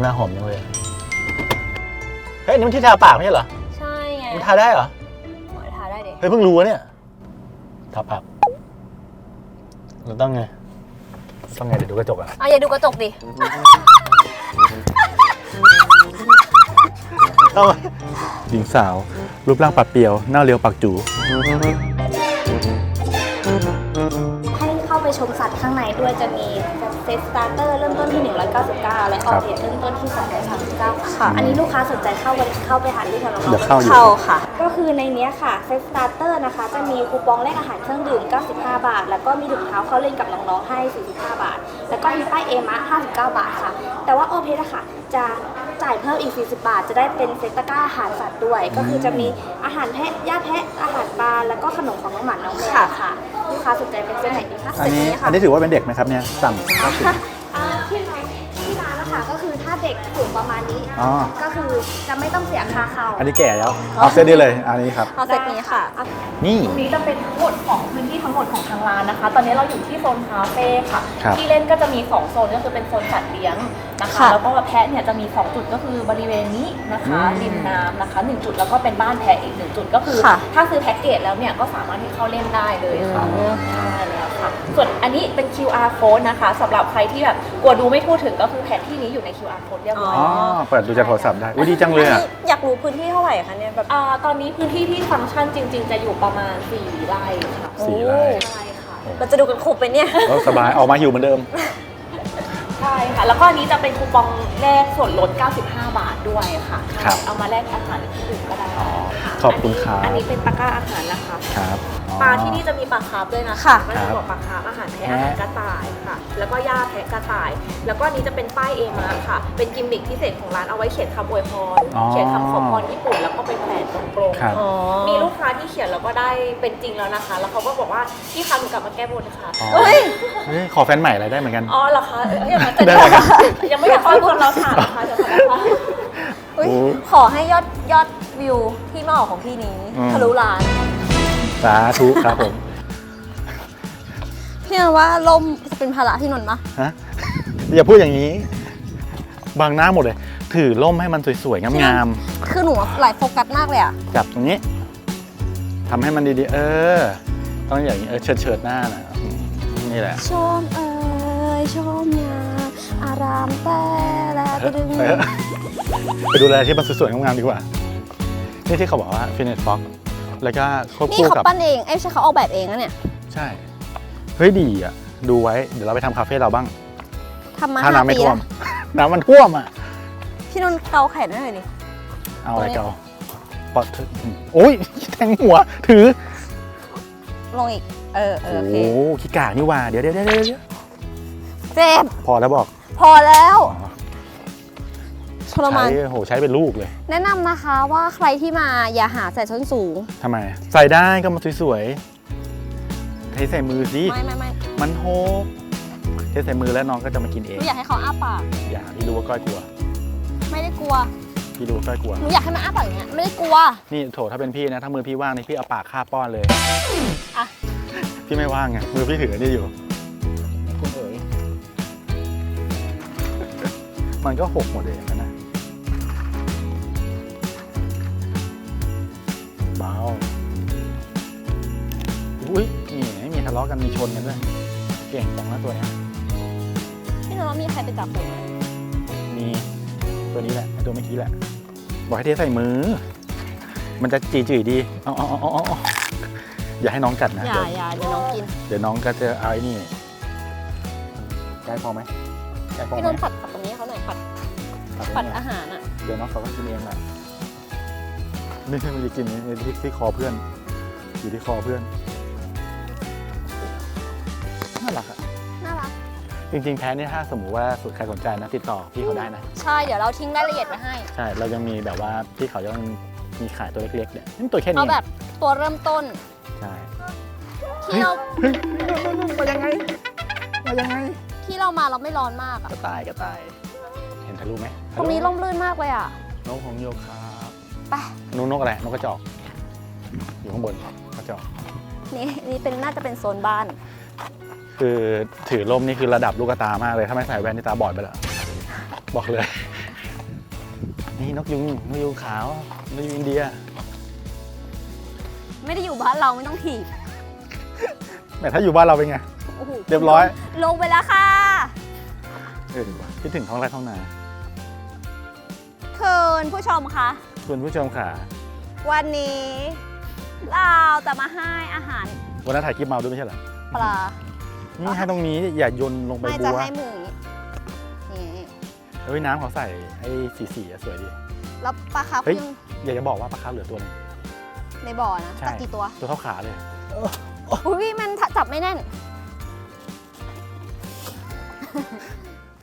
ำหน้าหอมจังเลยเฮ้ยอันนี่มันที่ทาปากไม่ใช่เหรอใช่ไงมันทาได้เหรอหมอทาได้เด็เฮ้ยเพิ่งรู้วะเนี่ยทาปากเราต้องไงต้องไงเดี๋ยวดูกระจกอะอะอย่าดูกระจกดิต้องหญิงสาว รูปร่างปัดเปรียวหน้าเรียวปากจูให้เข้าไปชมสัตว์ข้างในด้วยจะมีเซ ตสตาร์เตอร์เริ่มต้นที่ 199 และออเดียเริ่มต้นที่239ค่ะ อันนี้ลูกค้าสนใจเข้าไปเข้าไปหาที่กับน้องๆเดี๋ยวเข้าอยู่ เข้าค่ะ ก็คือในเนี้ยค่ะเซตสตาร์เตอร์นะคะ จะมีคูปองแลกอาหารเครื่องดื่ม 95 บาท แล้วก็มีถุงเท้าเข้าเล่นกับน้องๆให้ 45 บาท แล้วก็มีป้ายเอมะ59 บาทค่ะ แต่ว่าโอเพสอะค่ะจะ จ่ายเพิ่มอีก 40 บาท จะได้เป็นเซตตะกร้าอาหารสัตว์ด้วย ก็คือจะมีอาหารแพะย่าแพะอาหารปลาแล้วก็ขนมของน้องหมาน้องแมวค่ะลูกค้าสนใจเป็นเซตไหนดีคะอันนี้เซตค่ะ อันนี้ถือว่าเป็นเด็กไหมครับเนี่ยต่ำอ่า ด็กสูงประมาณนี้ อ๋อ ก็คือจะไม่ต้องเสียค่าเข้าอันนี้แก่แล้ว เอาเซตนี้เลย อันนี้ครับ เอาเซตนี้ค่ะ นี่ ตรงนี้จะเป็นทั้งหมดของพื้นที่ทั้งหมดของทางร้านนะคะ ตอนนี้เราอยู่ที่โซนคาเฟ่ค่ะ ครับ ที่เล่นก็จะมี 2 โซนก็คือเป็นโซนสัตว์เลี้ยงนะคะ ค่ะ แล้วก็แพะเนี่ยจะมี 2 จุดก็คือบริเวณนี้นะคะริมน้ำนะคะ 1 จุดแล้วก็เป็นบ้านแพะอีก 1 จุดก็คือ ค่ะ ถ้าซื้อแพ็กเกจแล้วเนี่ยก็สามารถที่เข้าเล่นได้เลยค่ะใช่แล้วค่ะ ส่วนอันนี้เป็น QR code นะคะสำหรับใครที่แบบกลัวดูไม่ทั่วถึงก็คือแผนที่นี้อยู่ใน QR code เรียบร้อยอ๋อ เปิดดูจากโทรศัพท์ได้อุ้ยดีจังเลยอะ อยากรู้พื้นที่เท่าไหร่คะเนี่ยแบบ อ่าตอนนี้พื้นที่ที่ฟังก์ชันจริง ๆ จะอยู่ประมาณ 4 ไร่ค่ะสี่ไร่ ใช่ค่ะ เราจะดูกันครบไปเนี่ย ก็สบายออกมาหิวเหมือนเดิม ใช่ค่ะ แล้วก็อันนี้จะเป็นคูปองแลกส่วนลด 95 บาทด้วยค่ะครับ เอามาแลกอาหารอื่นก็ได้ อ๋อค่ะ ขอบคุณครับ อันนี้เป็นตะกร้าอาหารนะคะครับอ๋อปลาที่นี่จะมีปลาคาร์ฟด้วยนะค่ะก็จะบอกปลาคาร์ฟอาหารแพะแพะอาหารกระต่ายค่ะ แล้วก็ย่าแพะกระต่าย แล้วก็อันนี้จะเป็นป้ายเอมาค่ะ เป็นกิมมิคพิเศษของร้านเอาไว้เขียนคำอวยพรอ๋อเขียนคำขอพรญี่ปุ่นแล้วก็เป็นแผ่นตรงๆครับอ๋อมีลูกค้าที่เขียนแล้วก็ได้เป็นจริงแล้วนะคะ แล้วเขาก็บอกว่าพี่คะหนูกลับมาแก้บนค่ะอ๋อเฮ้ยเฮ้ยขอแฟนใหม่อะไรได้เหมือนกัน อ๋อเหรอคะเอ้ยอย่างนั้นแต่ได้ครับยังไม่อยากให้คนเราถามนะคะเดี๋ยวก่อนนะคะ อุ๊ยโอ้ ขอให้ยอดยอดวิวที่มาออกของพี่นี้อืม ทะลุล้าน สาธุครับผม พี่นนท์ว่าล่มจะเป็นภาระพี่นนท์ปะฮะ อย่าพูดอย่างนี้ บางหน้าหมดเลย ถือล่มให้มันสวยๆ งามคือหนูหลายโฟกัสมากเลยอะๆ จับตรงนี้ ทำให้มันดีๆ เออ ต้องอย่างนี้ เออ เฉิดเฉิดๆหน้านะอืมนี่แหละ ชมเอ่ยชมยาอารามแต่ละตะดึงเออ ไปดูแลที่มันสวยๆงามๆดีกว่า นี่ที่เขาบอกว่าฟินเนสฟ็อกแล้วก็ควบนี่คู่เขากับ ปั้นเองเอ้ยไม่ใช่เขาออกแบบเองนะเนี่ยใช่ เฮ้ยดีอะ ดูไว้ เดี๋ยวเราไปทำคาเฟ่เราบ้าง ทำมาถ้าห้าน้ำไม่ปีท่วแล้มวน้ำมันท่วมอะ พี่นนท์เกาแขนให้หน่อยดิ เอาอะไรตรงนี้เกาปอดถือโอ้ยแทงหัว ถือ ลงอีก เออเออโอ้โอโหเค ขี้กากนี่หว่า เดี๋ยวเดี๋ยวเดี๋ยวเดี๋ยวเจ็บ พอแล้วบอก พอแล้ว อ๋อ ทรมานใช้โหใช้เป็นลูกเลยแนะนำนะคะว่าใครที่มาอย่าหาใส่ส้นสูง ทำไม ใส่ได้ก็มาสวยๆเทใส่มือสิไม่ไม่ไม่มันโฮกเทใส่มือแล้วน้องก็จะมากินเอหงนูอยากให้เขาอ้าปาก อย่าพี่รู้ว่าก้อยกลัวไม่ได้กลัวพี่รู้ว่าก้อยกลัว หนูอยากให้มันอ้าปากอย่างเงี้ยไม่ได้กลัว นี่โถถ้าเป็นพี่นะ ถ้ามือพี่ว่างนี่พี่เอาปากคาบป้อนเลยอะ พี่ไม่ว่างไงมือพี่ถือนี่อยู่ คุณเอ๋ยมันก็หกหมดเลยะเลาะกันมีชนกันด้วยเก่งจังนะตัวเนี้ยพี่นนท์ว่ามีใครไปจับผมไหมมีตัวนี้แหละไอ้ตัวเมื่อกี้แหละ บอกให้เทใส่มือ มันจะจีจีๆดีเอาเอาเอาเอาเอาอย่าให้น้องกัดนะอย่าอย่าเดี๋ยวน้องกิน เดี๋ยวน้องก็จะเอาไอ้นี่ใกล้พอไหมใกล้พอพี่ไหนมนท์ผัดผัดตรงนี้ให้เขาหน่อยผัดตัดผัดไว้เนี่ยอาหารอะเดี๋ยวน้องเขาก็กินเองแหละไม่ใช่มันจะกินในที่ที่คอเพื่อน อยู่ที่คอเพื่อนน่ จริง ๆ แพ้เนี่ยถ้าสมมุติว่าสุดใครสนใจนะติดต่อพี่เขาได้นะ ใช่เดี๋ยวเราทิ้งรายละเอียดไว้ให้ใช่ เรายังมีแบบว่าพี่เขายังมีขายตัวเล็กๆเนี่ยนี่ตัวแค่นี้เอาแบบตัวเริ่มต้นใช่ที่เราเฮ้ยมายังไงมายังไงที่เรามาเราไม่ร้อนมากกอะระต่ายกระต่าย เห็นทะลุไหมตรงนี้ร่มรื่นมากเลยอะนกของโยครับไปนกนกอะไรนกกระจอก อยู่ข้างบนกระจอก นี่นี่เป็นน่าจะเป็นโซนบ้าน คือถือร่มนี่คือระดับลูกตามากเลย ถ้าไม่ใส่แว่นนี่ตาบอดไปแล้ว บอกเลย นี่นกยุงนกยุงขาวนกยุงอินเดีย ไม่ได้อยู่บ้านเราไม่ต้องถีบแหมถ้าอยู่บ้านเราเป็นไง โอ้โหเรียบร้อย ลงไปแล้วค่ะ เออดีกว่าคิดถึงท้องไร่ท้องนาคืนผู้ชมคะคุณผู้ชมขาวันนี้ เราจะมาให้อาหารวันนั้นถ่ายคลิปเมาด้วยไม่ใช่เหรอปลา นี่ให้ตรงนี้อย่าโยนลงไปไม่บัจะวให้มืออย่างนี้นี่เฮ้ยน้ำเขาใส่ไอ้สีสีๆอะสวยดี แล้วปลาคาร์ฟเฮ้ย ยังอยากจะบอกว่าปลาคาร์ฟเหลือตัวหนึง ในบ่อนะใช่จับกี่ตัวตัวเท่าขาเลย อุ้ยมันจับไม่แน่น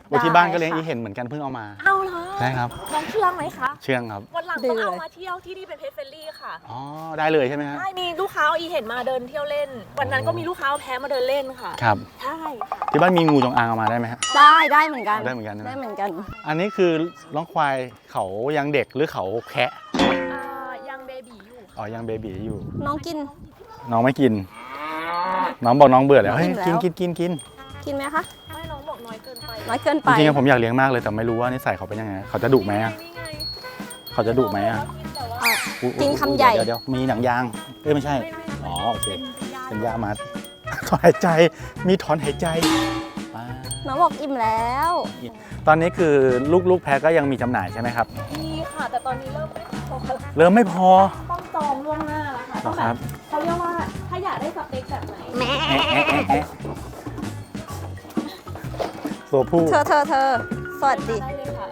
โอ้ที่บ้านก็เลี้ยงได้อีค่ะเห็นเหมือนกันเพิ่งเอามาเอาเหรอใช่ครับน้องเชื่องไหมคะเชื่องครับวันหลังดื้ต้อองเอาเลยมาเที่ยวที่นี่เป็นเพจเฟลลี่ค่ะอ๋อได้เลยใช่ไหมฮะใช่มีลูกค้าเอาอีเห็นมาเดินเที่ยวเล่น วันนั้นก็มีลูกค้าเอาแพ้มาเดินเล่นค่ะครับใช่ค่ะที่บ้านมีงูจงอางเอามาได้ไหมฮะได้ได้เหมือนกันได้เหมือนกันใช่ไหมได้เหมือนกัน อันนี้คือน้องควายเขายังเด็กหรือเขาแคะอ่ายังเบบีอยู่อ๋อยังเบบีอยู่ น้องกิน น้องไม่กิน น้องบอกน้องเบื่อแล้วเฮ้ยกิกินนแล้วกินกินกินกินไหมคะไม่ น้องบอกน้อยเกินไปน้อยเกินจไปริงๆผมอยากเลี้ยงมากเลยแต่ไม่รู้ว่านิสัยเขาเป็นยังไง เขาจะดุไหมอะนี่ไงเขาจะดุไหมอะแต่ว่าอะ อุ๊ยกินอุ๊ยคำใหญ่ เดี๋ยวเดี๋ยวมีหนังยางเอ้ยไม่ใช่ ไม่ไม่อ๋อโอเค เป็นยาเป็นยามาถอนหายใจมีถอนหายใจอ่าน้องบอกอิ่มแล้ว ตอนนี้คือลูกๆแพ้ก็ยังมีจำหน่ายใช่ไหมครับมีค่ะ แต่ตอนนี้เริ่มไม่พอแล้วเริ่มไม่พอต้องจองล่วงหน้าแล้วค่ะเหรต้อองแบครับบเขาเรียกว่าถ้าอยากได้สเปคแบบไหนแม่แอะแอะแอะแอะ ตัวผู้เธอเธอเธอสวัสดีได้เลยค่ะ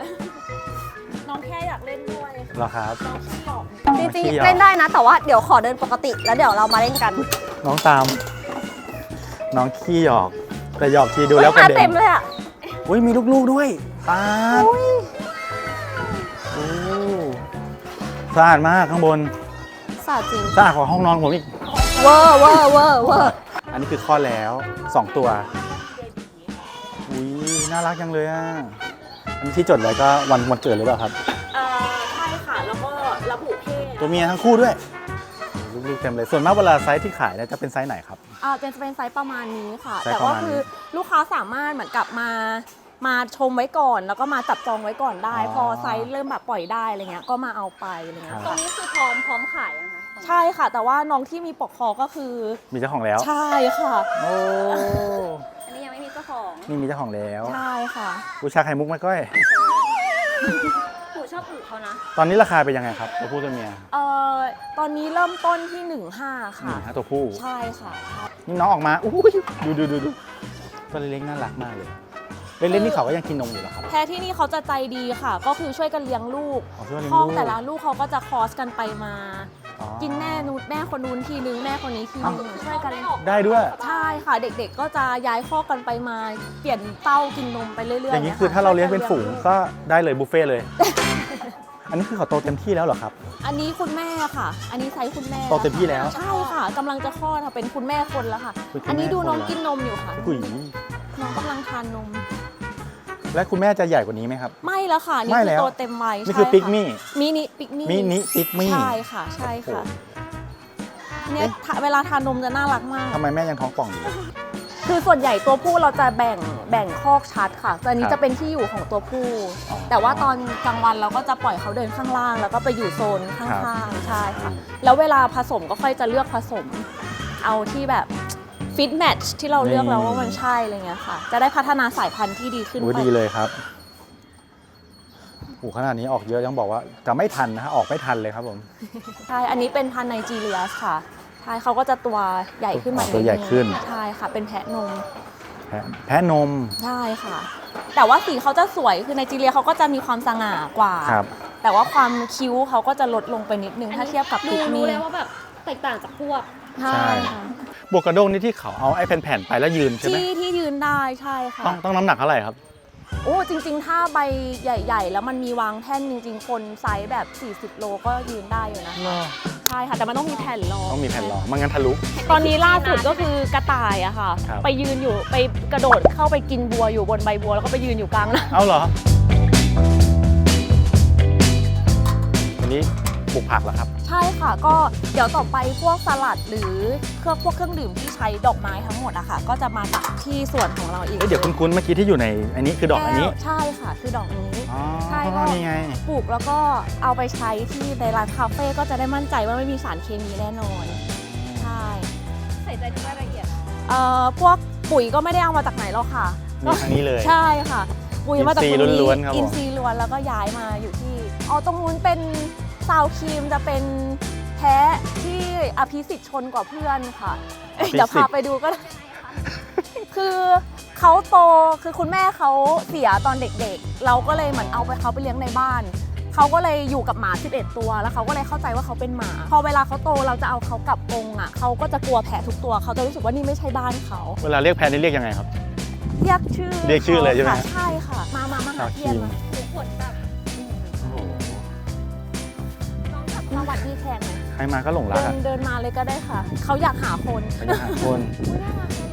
น้องแค่อยากเล่นด้วยเหรอครับ น้องขี้หยอกจริงขี้หยอกๆเล่นได้นะ แต่ว่าเดี๋ยวขอเดินปกติ แล้วเดี๋ยวเรามาเล่นกันน้องตาม น้องขี้หยอก แต่หยอกทีดูแล้วกเฮ้ระยมาเด็เต็นมเลยอะอุ้ยมีลูกๆด้วยปาดอุ้ยโอ้สะอาดมากข้างบนสาดจริงสะอาดกว่าห้องนอนผมอีก เวอร์เวอร์เวอร์เวอร์อันนี้คือข้อดแล้วสองตัว อุ้ยน่ารักจังเลยอะอันนี้ที่จดไว้ก็วันวันเกิดหรือเปล่าครับอ่าใช่ค่ะ แล้วก็ระบุเพศตัวเมียทั้งคู่ด้วยลูกๆเต็มเลยส่วนมากเวลาไซส์ที่ขายเนี่ยจะเป็นไซส์ไหนครับ อ่าเป็นเป็นไซส์ประมาณนี้ค่ะ ไซส์แต่ประว่ามาณนี้คือลูกค้าสามารถเหมือนกับมามาชมไว้ก่อน แล้วก็มาจับจองไว้ก่อนได้ อ๋อพอไซส์เริ่มแบบปล่อยได้อะไรเงี้ยก็มาเอาไปอะไรเงี้ย ครับ ตรงนี้คือพร้อมพร้อมขายยัง คะใช่ค่ะ แต่ว่าน้องที่มีปลอกคอก็คือ มีเจ้าของแล้ว ใช่ค่ะ โอ้ อันนี้ยังไม่มีเจ้าของนี่มีเจ้าของแล้ว ใช่ค่ะ บูชาไข่มุกไหมก้อย หนูชอบอู่เขานะ ตอนนี้ราคาเป็นยังไงครับ ตัวผู้ตัวเมียเอ่อ ตอนนี้เริ่มต้นที่ 15หนึ่ค่ะงฮะตัวผู้ ใช่ค่ะ นี่น้องออกมาอุ้ยดูดูดูดูตัวเล็กๆน่ารักมากเลย เล็กๆนี่เขาก็ยังกินนมอยู่เหรอครับ แพ้ที่นี่เขาจะใจดีค่ะ ก็คือช่วยกันเลี้ยงลูกอ๋อช่วยเลี้ยงห้องลูกแต่ละลูกเขาก็จะคอสกันไปมา อ๋อ กินแม่นูนแม่คนนู้นทีนึงแม่คนนี้ทีนึงช่วยกันได้ด้วย ใช่ค่ะเด็กๆ ก็จะย้ายข้อกกันไปมาเปลี่ยนเต้ากินนมไปเรื่อยๆอย่างนี้ยคือถ้าเราเลี้ยงเป็นฝูงช่วยกัก็ได้เลยบุฟเฟ่ต์เลย อันนี้คือเขาโตเต็มที่แล้วเหรอครับ อันนี้คุณแม่ค่ะ อันนี้ไซส์คุณแม่โตเต็มที่แล้วใช่ค่ะกำลังจะคลอดค่ะเป็นคุณแม่คนแล้วค่ะเป็นคุณแม่อันนี้ดูน้องคนละกินนมอยู่ค่ะหุยน้องกำลังทานนม และคุณแม่จะใหญ่กว่านี้ไหมครับ ไม่แล้วค่ะ นี่ไม่คืแล้อวโตเต็มวัยนี่คือใช่ะปิกมี่มินิปิกมี่มินิปิกมี่ ใช่ค่ะ ใช่ค่ะเนี่ยเอ๊ะถ้าเวลาทานนมจะน่ารักมาก ทำไมแม่ยังท้องป่องอยู่ คือส่วนใหญ่ตัวผู้เราจะแบ่งแบ่งคอกชัดค่ะแต่อันนี้ครับจะเป็นที่อยู่ของตัวผู้ อ๋อแต่ว่าตอนกลางวันเราก็จะปล่อยเขาเดินข้างล่าง แล้วก็ไปอยู่โซนข้ครับางๆใช่ค่ะ แล้วเวลาผสมก็ค่อยจะเลือกผสม เอาที่แบบ ฟิตแมทช์ที่เราเลือกแล้วว่ามันใช่อะไรเงี้ยค่ะ จะได้พัฒนาสายพันธุ์ที่ดีขึ้นโอ้ยไปดีเลยครับโอ้ขนาดนี้ออกเยอะยังบอกว่าจะไม่ทันนะฮะออกไม่ทันเลยครับผมใช่อันนี้เป็นพันธุ์ไนจีเรียค่ะใช่เขาก็จะตัวใหญ่ขึ้นมาอ๋อตัวใหญ่ดงขึ้นใช่ค่ะ เป็นแพะนมแพะแพะนมใช่ค่ะ แต่ว่าสีเขาจะสวยคือไนจีเรียเขาก็จะมีความสง่ากว่า ครับ แต่ว่าความคิ้วเขาก็จะลดลงไปนิดนึงถ้าเทียบกับดูปิกรู้มี่ เลยว่าแบบแตกต่างจากพวก ใช่ใช่ ค่ะบวกกระด้งนี่ที่เขาเอาไอ้แผ่นๆไปแล้วยืนใช่ไหมที่ที่ยืนได้ใช่ค่ะต้องต้องน้ำหนักเท่าไหร่ครับ โอ้จริง ๆ ถ้าใบใหญ่ ๆ แล้วมันมีวางแท่นจริง ๆ คนไซส์แบบ 40 โลก็ยืนได้อยู่นะใช่ค่ะแต่มันต้องมีแผ่นรองต้องมีแผ่นรองไม่งั้นทะลุ ตอนนี้ล่าสุดก็คือกระต่ายอะค่ะ ครับ ไปยืนอยู่ไปกระโดดเข้าไปกินบัวอยู่บนใบบัวแล้วก็ไปยืนอยู่กลางน้เอาเหรออันนี้ ปลูกผักเหรอครับ ใช่ค่ะก็เดี๋ยวต่อไปพวกสลัดหรือเครื่องพวกเครื่องดื่มที่ใช้ดอกไม้ทั้งหมดอะค่ะ ก็จะมาจากที่สวนของเราเองเอ้ยเดี๋ยวคุ้นๆเมื่อกี้ที่อยู่ในอันนี้คือดอกอันนี้แก้วใช่ค่ะ คือดอกนี้ อ๋อใช่ก็ นี่ไง ปลูกแล้วก็เอาไปใช้ที่ในร้านคาเฟ่ก็จะได้มั่นใจว่าไม่มีสารเคมีแน่นอนใช่ใส่ใจทุกรายละเอียดเอ่อพวกปุ๋ยก็ไม่ได้เอามาจากไหนหรอกค่ะมีทางนี้เลย ใช่ค่ะ ปุ๋ยมาจากอินทรีย์ตรงล้วนๆครับผม อินซีย์ล้วนแล้วก็ย้ายมาอยู่ที่อ๋อตรงนู้นเป็น ซาวครีมจะเป็นแพ้ที่อภิสิทธิ์ชนกว่าเพื่อนค่ะเอ้ยเดี๋ยวพาไปดูก็ได้ คือเขาโตคือคุณแม่เขาเสียตอนเด็กๆ เราก็เลยเหมือนเอาไปเขาไปเลี้ยงในบ้าน เขาก็เลยอยู่กับหมา 11 ตัว แล้วเขาก็เลยเข้าใจว่าเขาเป็นหมา พอเวลาเขาโตเราจะเอาเขากลับกรงอะเขาก็จะกลัวแผลทุกตัว เขาจะรู้สึกว่านี่ไม่ใช่บ้านเขา เวลาเรียกแพนนี่เรียกยังไงครับ เรียกชื่อเรียกชื่อเลยใช่ไหมค่ะใช่ค่ะ มามามาหาเพียนมา หนูขนแบบ วัสดีแขกหน่อยใครมาก็หลงรักเดิอะนเดินมาเลยก็ได้ค่ะ เขาอยากหาคนไปหาคน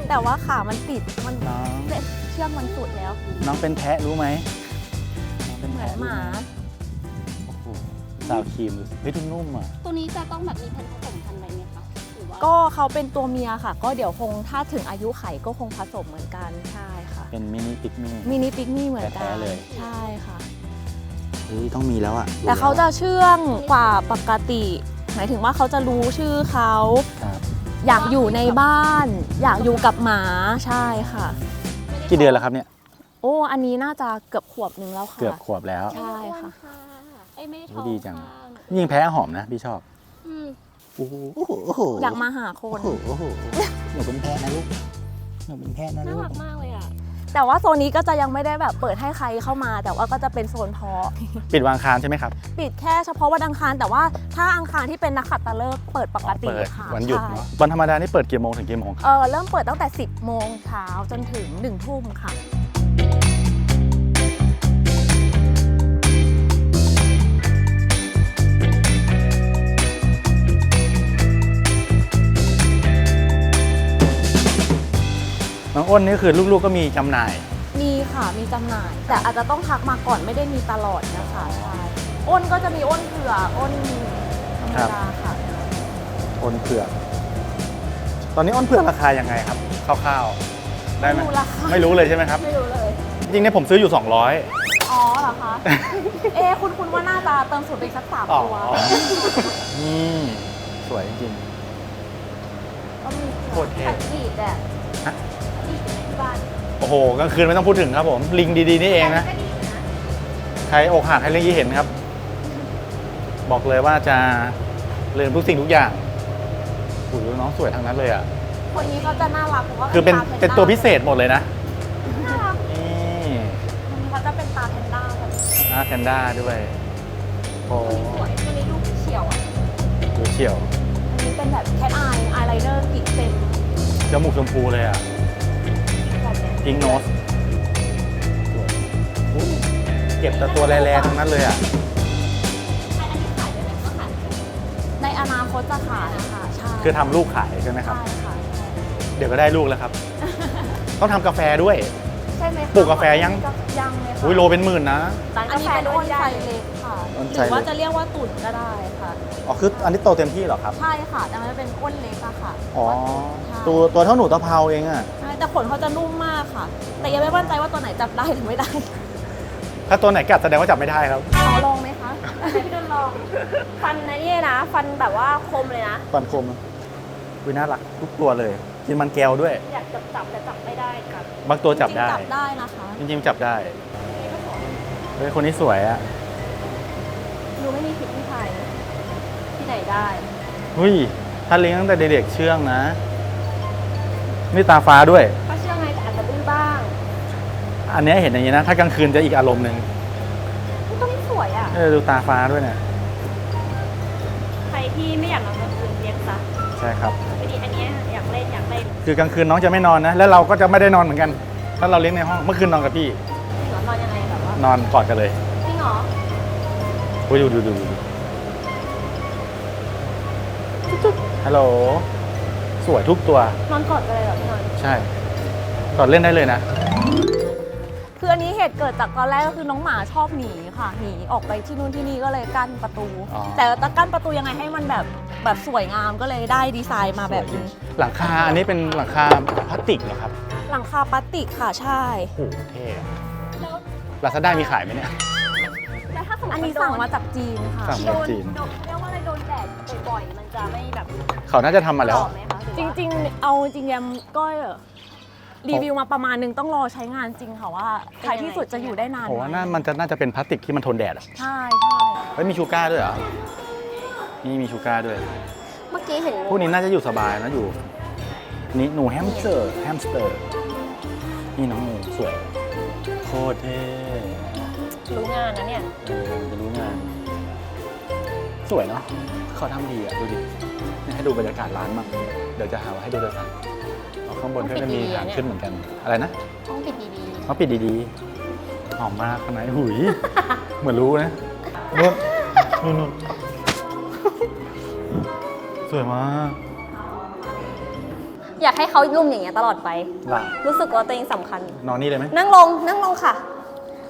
แต่ว่าขามันติดมันน้องเชือกมันสุดแล้ว น้องเป็นแพะรู้ไหมน้องเป็นเหมือแพะนหมาโอ้โหซาวครีมดูสิเฮ้ยดูนุ่มอะ ตัวนี้จะต้องแบบมีพันธุ์ผสมพันธุ์อะไรไหมคะหรือว่าก็เขาเป็นตัวเมียค่ะ ก็เดี๋ยวคงถ้าถึงอายุไขก็คงผสมเหมือนกันใช่ค่ะ เป็นมินิปิกมี่ มินิปิกนี่เหมือนกัแท้นๆเลย ใช่ค่ะ เฮ้ยต้องมีแล้วอะแต่เขาจะเชื่องกว่าปกติ หมายถึงว่าเขาจะรู้ชื่อเขา ครับอยากอยู่ในบ้าน อยากอยู่กับหมาใช่ค่ะ กี่เดือนแล้วครับเนี่ย โอ้อันนี้น่าจะเกือบขวบหนึ่งแล้วค่ะ เกือบขวบแล้ว ใช่ค่ะเอ้ยไม่ได้โอ้ท้องดีจัง ค่ะยิ่งแพ้หอมนะพี่ชอบอืมโอ้โหโอ้โหโอ้โหอยากมาหาคนโอ้โหโอ้โหหนูเป็นแพ้นะลูกหนูเป็นแพ้นะน่าลูรักกมากเลยอะ แต่ว่าโซนนี้ก็จะยังไม่ได้แบบเปิดให้ใครเข้ามา แต่ว่าก็จะเป็นโซนเพาะปิดวางคารใช่ไหมครับ ปิดแค่เฉพาะวันอังคาร แต่ว่าถ้าอังคารที่เป็นนักขัตฤกษ์เปิดปกติเปิดค่ะวันหยุดใช่เนาะวันธรรมดานี่เปิดกี่โมงถึงกี่โมงครับ เออเริ่มเปิดตั้งแต่ 10 โมงเช้าจนถึง 1 ทุ่มค่ะ น้องอ้นนี่คือลูกๆก็มีจำหน่าย มีค่ะมีจำหน่าย แต่อาจจะต้องทักมาก่อนไม่ได้มีตลอดนะคะใช่อ้นก็จะมีอ้นเผือกอ้นธรรมดาค่ะ อ้นเผือก ตอนนี้อ้นเผือกราคายังไงครับคร่าวๆได้ไหมไม่รู้ราคา ไม่รู้เลยใช่ไหมครับ ไม่รู้เลย จริงๆเนี่ยผมซื้ออยู่ 200 อ๋อเหรอคะ เอ๊ะคุณคุณว่าน่าจะเติมสูตรไปอีกสักสามอ๋อตัวนี่สวยจริง ก็มีโคตรเท่แพ็กบีดแบบฮะ บีดอยู่ในที่บ้านๆโอ้โหกลางคืนไม่ต้องพูดถึงครับผม ลิงดีๆนี่เองนะก็ดีอยู่นะใครอกหักให้เรื่องนี้เห็นครับ บอกเลยว่าจะลืมทุกสิ่งทุกอย่างโอ้โหน้องสวยทั้งนั้นเลยอะ คนนี้เขาจะน่ารักเพราะว่าคือเป็นตาแพเป็นตัวพิเศษหมดเลยนะ น่ารักนี่คนนี้เขาจะเป็นตาแพนด้าแบบอาแคนด้าด้วยโอ้สวยตัวนี้ดูเฉียวอะดูเฉียว อันนี้เป็นแบบแคทอายอายไลเนอร์กรีดเต็มจมูกชมพูเลยอะแบบเนี้ย พิงโนสเก็บแต่ตัวแรงๆทั้งนั้นเลยอะในอนาคตจะขายค่ะใช่คือทำลูกขายใช่ไหมครับ ใช่ค่ะเดี๋ยวก็ได้ลูกแล้วครับ ต้องทำกาแฟด้วย ใช่ไหมคะปลูกกาแฟยัง ยังเลยค่ะอุ้ยโลเป็นหมื่นนะ ร้านอันกานี้แฟเป็นด้อ้วยนได้ไฟเล็กค่ะ อ้นหไฟรือเล็กว่าจะเรียกว่าตุ๋นก็ได้ค่ะ อ๋อคืออันนี้โตเต็มที่เหรอครับ ใช่ค่ะแต่มันเป็นอ้นเล็กอะค่ะอ๋อใช่ตัวตัวเท่าหนูตะเภาเองอะใช่ แต่ขนเขาจะนุ่มมากค่ะ แต่ยังไม่มั่นใจว่าตัวไหนจับได้หรือไม่ได้ถ้าตัวไหนกัดแสดงว่าจับไม่ได้ครับขอลองไหมคะพี่เดินลอง ฟันนะเนี่ยนะ ฟันแบบว่าคมเลยนะ ฟันคมวิน่ารักทุกตัวเลยกินมันแก้วด้วย อยากจับจับแต่จับไม่ได้กัดบางตัวจับได้ จริงๆจับได้นะคะจริงๆจับได้เฮ้ยคนนี้สวยอะดูไม่มีผิดที่ไทยที่ไหนได้ เฮ้ยถ้าเลี้ยงตั้งแต่เด็กๆเชื่องนะ นี่ตาฟ้าด้วยก็เชื่อไงแต่อาจจะดื้อบ้างอันเนี้ยเห็นอย่างนี้นะ ถ้ากลางคืนจะอีกอารมณ์หนึ่งตัวนี้สวยอะ เออดูตาฟ้าด้วยเนี่ย ใครที่ไม่อยากนอนกลางคืนเลี้ยงซะใช่ครับ ไม่ดีอันเนี้ยอยากเล่นอยากเล่นคือกลางคืนน้องจะไม่นอนนะ แล้วเราก็จะไม่ได้นอนเหมือนกัน ถ้าเราเลี้ยงในห้อง เมื่อคืนนอนกับพี่ จริงเหรอนอนยังไงแบบว่านอนกอดกันเลยจริงเหรอโอ้ยดูดูดูดูดูฮัลโหล สวยทุกตัวนอนกอดกันเลยเหรอพี่นอนใช่กอดเล่นได้เลยนะ คืออันนี้เหตุเกิดจากตอนแรกก็คือน้องหมาชอบหนีค่ะ หนีออกไปที่นู่นที่นี่ก็เลยกั้นประตู อ๋อ แต่ตะกั้นประตูยังไงให้มันแบบแบบสวยงามก็เลยได้ดีไซน์มาแบบนี้ หลังคาอันนี้เป็นหลังคาพลาสติกเหรอครับหลังคาพลาสติกค่ะใช่ โอ้โหเท่ลาซาด้ามีขายไหมเนี่ย แล้วถ้าสมมอันตินี้สั่งมาจากจีนค่ะ สั่ง โดนโดนเรียกว่าอะไรโดนแดดบ่อยๆ มันจะไม่แบบเขาน่าจะทำมาแล้ว กรอบไหมคะหอ จว่าริง ๆ เอาจริงแยมก็รีวิวมาประมาณนึงต้องรอใช้งานจริงค่ะว่าท้ายที่สุดจะอยู่ได้นานผมว่าไหมน่ามันจะน่าจะเป็นพลาสติกที่มันทนแดดอะใช่ใช่เฮ้ยมีชูการ์ด้วยเหรอนี่มีชูการ์ด้วย เมื่อกี้เห็นพวกนี้น่าจะอยู่สบายนะอยู่ นี่หนูแฮมสเตอร์แฮมสเตอร์นี่น้องหมูสวย โคตรเท่รู้งานนะเนี่ยเออจะรู้งาน สวยเนาะ เขาทำดีอะดูดินี่ให้ดูบรรยากาศร้านมั่งเดี๋ยวจะหาว่าให้ดูเดินทางเอาข้างบนก็จะมีทางขึ้นเหมือนกันอะไรนะต้องปิดดีเขาปิดดีๆหอมมากข้างในหุย เหมือนรู้นะนู่นนู่นนู่นสวยมากอยากให้เขาลุ่มอย่างเงี้ยตลอดไปหลังรู้สึกว่าตัวเองสำคัญ นอนนี่เลยไหมนั่งลง นั่งลงค่ะ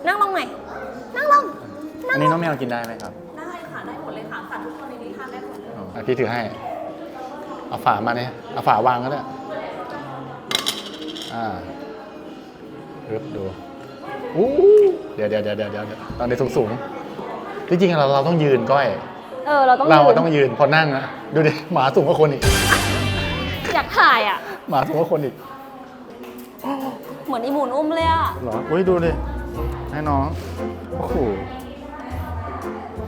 นั่งลงหน่อย นั่งลง อันนี้น้องแมวกินได้ไหมครับ พี่ถือให้ เอาฝามาเนี่ย เอาฝาวางก็ได้ อ่าปึ๊บดูอู้เดี๋ยวเดี๋ยวเดี๋ยวเดี๋ยวเดี๋ยวตอนนี้สูงสูงๆจริงๆเราเราต้องยืนก้อย เออเราต้องเรายืนต้องยืนพอนั่งนะดูดิหมาสูงกว่าคนอีก อยากถ่ายอะ หมาสูงกว่าคนอีก เหมือนอีหมูนอุ้มเลยอะเหรออุ้ยดูดิให้น้อง โอ้โห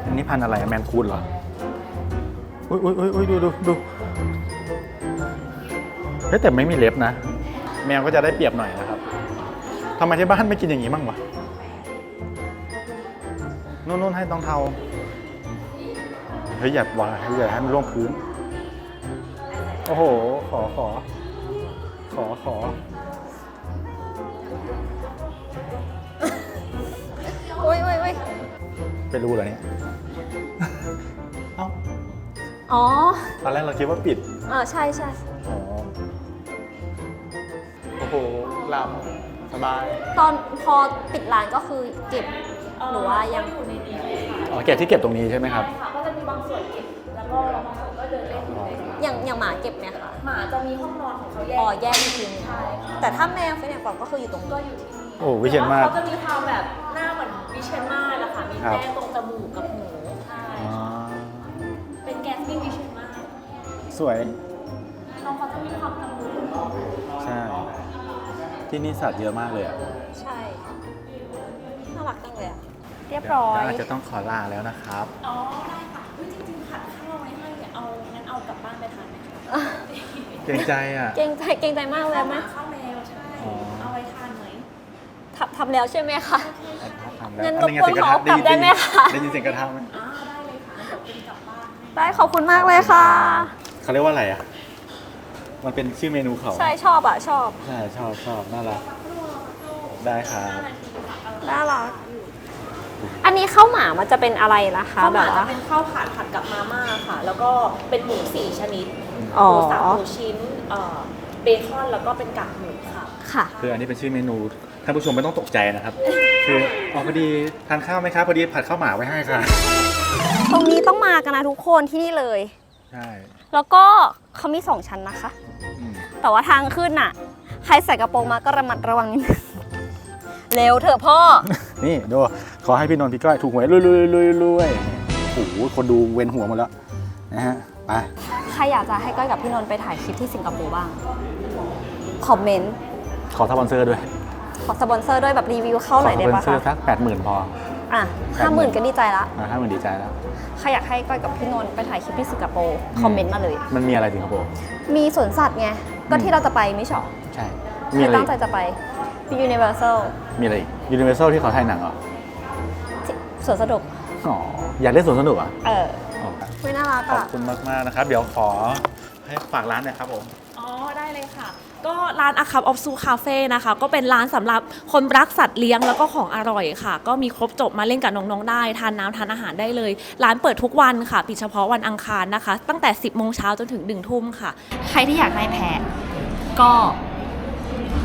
อันนี้พันธุ์อะไรอะแมนคูนเหรอ อุ้ยอุ้ยอุ้ยอุ้ยดูดูดูเฮ้ยแต่ไม่มีเล็บนะ แมวก็จะได้เปรียบหน่อยนะครับทำไมที่บ้านไม่กินอย่างนี้บ้างวะนู่นนู่นให้ต้องเทาเฮ้ยอย่าวางให้อย่าให้มันร่วงพื้น โอ้โห ขอขอ ขอขอ โอ้ยโอ้ยโอ้ยไปรู้เหรอเนี่ยเอ้า อ๋อตอนแรกเราคิดว่าปิดอ่าใช่ใช่อ๋อ โอ้โหหลับสบาย ตอนพอปิดร้านก็คือเก็บหรือว่ายัง อยู่ในนี้เลยค่ะอ๋อเก็บที่เก็บตรงนี้ใช่ไหมครับ ใช่ค่ะก็จะมีบางส่วนเก็บแล้วก็บางส่วนก็เดินเล่นอยู่ในนี้อย่างอย่างหมาเก็บไหมคะ หมาจะมีห้องนอนของเขาแยกอ๋อแยกอีกทีนึงใช่ค่ะแต่ถ้าแมวเฟรนเนี่ยก่อนก็คืออยู่ตรงก็นี้อยู่ที่นี่โอ้วิเชียรมาศแต่ว่เขาจะมีความแบบหน้าเหมือนวิเชียรมาศอะค่ะมีครับแก้มตรงจมูกกับ สวย น้องเขาจะมีความทำมือใช่ ที่นี่สัตว์เยอะมากเลยอะใช่น่ารักจังเลยอะเรียบเดี๋ยวร้อยอาจจะต้องขอลาแล้วนะครับ อ๋อ ได้ค่ะเฮ้ยจริงๆผัดข้าวไว้ให้เนี่ยเอางั้นเอากลับบ้านไปทานไหมคะเกรงใจอะ เกรงใจเกรงใจมากเลยไหมข้าวแมวใช่ อ๋อ เอาไว้ทานไหมทำทำแล้วใช่ไหมคะ ทำแล้วงั้นอัรบกวนเสียงขอกลับได้ไหมคะ ได้ยินเสียงกระทะไหม อ่าได้เลยค่ะเดี๋ยวเป็นกลับบ้านได้ขอบคุณมากเลยค่ะ เขาเรียกว่าอะไรอะ มันเป็นชื่อเมนูเขาใช่ชอบอะชอบ ใช่ชอบชอบน่ารัก ได้ครับ น่ารัก อันนี้ข้าวหมามันจะเป็นอะไรนะคะข้าวหแบมาบจะว่า เป็นข้าวผัดผัดกับมาม่าค่ะ แล้วก็เป็นหมูสี่ชนิดอ๋อหมูสับหมูชิ้นเอ่อเบคอนแล้วก็เป็นกากหมูค่ะ ค่ะ คืออันนี้เป็นชื่อเมนูท่านผู้ชมไม่ต้องตกใจนะครับ คืออ๋อพอดีทานข้าวไหมครับพอดีผัดข้าวหมาไว้ให้ค่ะตรงนี้ต้องมากันนะทุกคนที่นี่เลย ใช่ แล้วก็เขามีสองชั้นนะคะอืมแต่ว่าทางขึ้นน่ะ ใครใส่กระโปรงมาก็ระมัดระวังนิดนึงเร็วเถอะพ่อ นี่ดูขอให้พี่นนท์พี่ก้อยถูกหวยรวยรวยรวยรวยโอ้โหคนดูเวียนหัวหมดแล้วนะฮะไปใครอยากจะให้ก้อยกับพี่นนท์ไปถ่ายคลิปที่สิงคโปร์บ้าง คอมเมนต์ ขอสปอนเซอร์ด้วย ขอสปอนเซอร์ด้วยแบบรีวิวเข้าหน่อยได้ขอสปปะอนเซอคะร์สักแปดหมื่นพอ อะห้าหมื่นก็ดีใจละนะถ้ามันดีใจแล้วใครอยากให้ก้อยกับพี่นนท์ไปถ่ายคลิปที่สิงคโปร์คอมเมนต์มาเลย มันมีอะไรสิงคโปร์มีสวนสัตว์ไง ก็ที่เราจะไปไม่ใช่หรอใช่ใคมีรอะไรตั้อีงกใจจะไปมียูนิเวอร์แซลมีอะไรอีกยูนิเวอร์แซลที่เขาถ่ายหนังเหรอสวนสนุกอ๋ออยากเล่นสวนสนุกเหรอะเออไม่น่ารักขอบอะ คุณมากมาก ๆ นะครับ เดี๋ยวขอให้ฝากร้านหน่อยครับผม อ๋อ ได้เลยค่ะ ก็ร้านอาคับออฟซูคาเฟ่นะคะ ก็เป็นร้านสำหรับคนรักสัตว์เลี้ยงแล้วก็ของอร่อยค่ะ ก็มีครบจบมาเล่นกับน้องๆได้ ทานน้ำทานอาหารได้เลย ร้านเปิดทุกวันค่ะ ปิดเฉพาะวันอังคารนะคะ ตั้งแต่ 10 โมงเช้าจนถึง 1 ทุ่มค่ะ ใครที่อยากได้แพะก็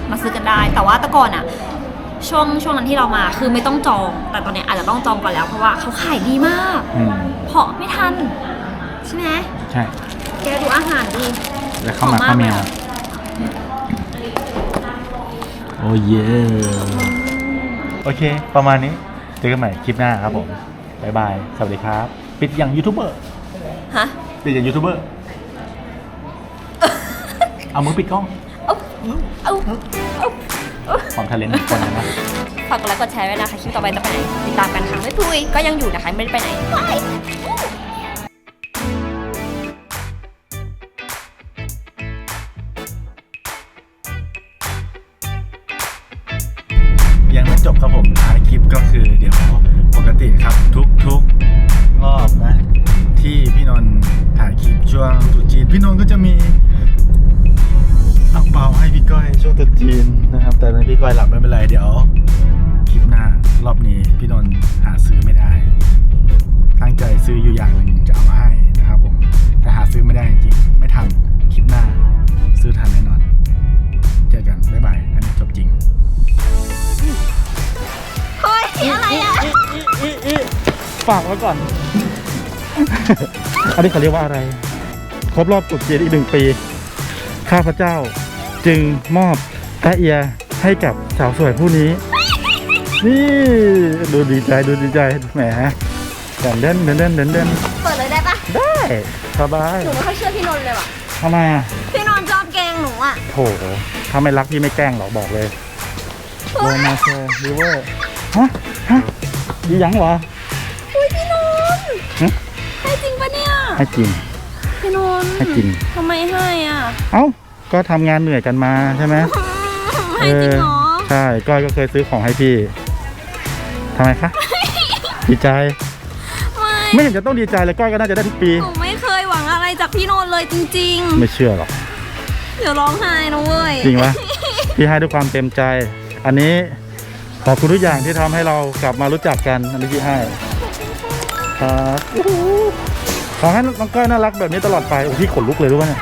มาซื้อกันได้ แต่ว่าแต่ก่อนอะช่วงช่วงนั้นที่เรามาคือไม่ต้องจอง แต่ตอนเนี้ยอาจจะต้องจองก่อนแล้วเพราะว่าเขาขายดีมากอืมเพราะไม่ทันใช่ไหมใช่แกดูอาหารดีแล้วเข้ามาหอมมากข้าวแมเลวยอะ โอ้เยโอเค ประมาณนี้ เจอกันใหม่คลิปหน้าครับผมบายบาย สวัสดีครับ ปิดอย่างยูทูบเบอร์ฮะปิดอย่างยูทูบเบอร์เอามือปิดกล้องเอาเอาเอาความทะเลนของคนนะฝากกดไลค์กดแชร์ไว้นะคะคลิปต่อไปจะไปไหนติดตามกันค่ะไม่พุยก็ยังอยู่นะคะไม่ได้ไปไหนบาย ก้อยหลับไม่เป็นไรเดี๋ยวคลิปหน้ารอบนี้พี่นนท์หาซื้อไม่ได้ ตั้งใจซื้ออยู่อย่างหนึ่งจะเอามาให้นะครับผมแต่หาซื้อไม่ได้จริงๆไม่ทันคลิปหน้า ซื้อทันแน่นอน เจอกันบ๊ายบายอันนี้จบจริงเฮ้ยอะไรอะฝากไว้ก่อน อันนี้เขาเรียกว่าอะไร ครบรอบตรุษจีนอีกหนึ่งปี ข้าพเจ้าจึงมอบตาเอีย ให้กับสาวสวยผู้นี้ นี่ดูดีใจดูดีใจแหมเดินเดินเดินเดินเดินเดินเปิดเลยได้ปะได้สบายหนูไม่ค่อยเชื่อพี่นนท์เลยว่ะทำไมอะพี่นนท์ชอบแกล้งหนูอะโถถ้าไม่รักพี่ไม่แกล้งหรอกบอกเลยโรมาเซอร์ริเวอร์ฮะฮะดียังวะอุ้ยพี่นนท์ฮะให้จริงปะเนี่ยให้กินพี่นนท์ให้กินทำไมให้อะเอ้าก็ทำงานเหนื่อยกันมาใช่ไหม ให้จริงเหรอ ใช่ก้อยก็เคยซื้อของให้พี่ทำไมคะ ดีใจ ไม่ไม่เห็นจะต้องดีใจเลยก้อยก็น่าจะได้ทุกปี หนูไม่เคยหวังอะไรจากพี่นนท์เลยจริงไม่เชื่อหรอก ๆ เดี๋ยวร้องไห้นะเว้ยจริงปะ พี่ให้ด้วยความเต็มใจ อันนี้ขอบคุณทุกอย่างที่ทำให้เรากลับมารู้จักกัน อันนี้พี่ให้ครับขอให้น้องก้อยน่ารักแบบนี้ตลอดไปโอ้พี่ขนลุกเลยรู้ป่ะเนี่ย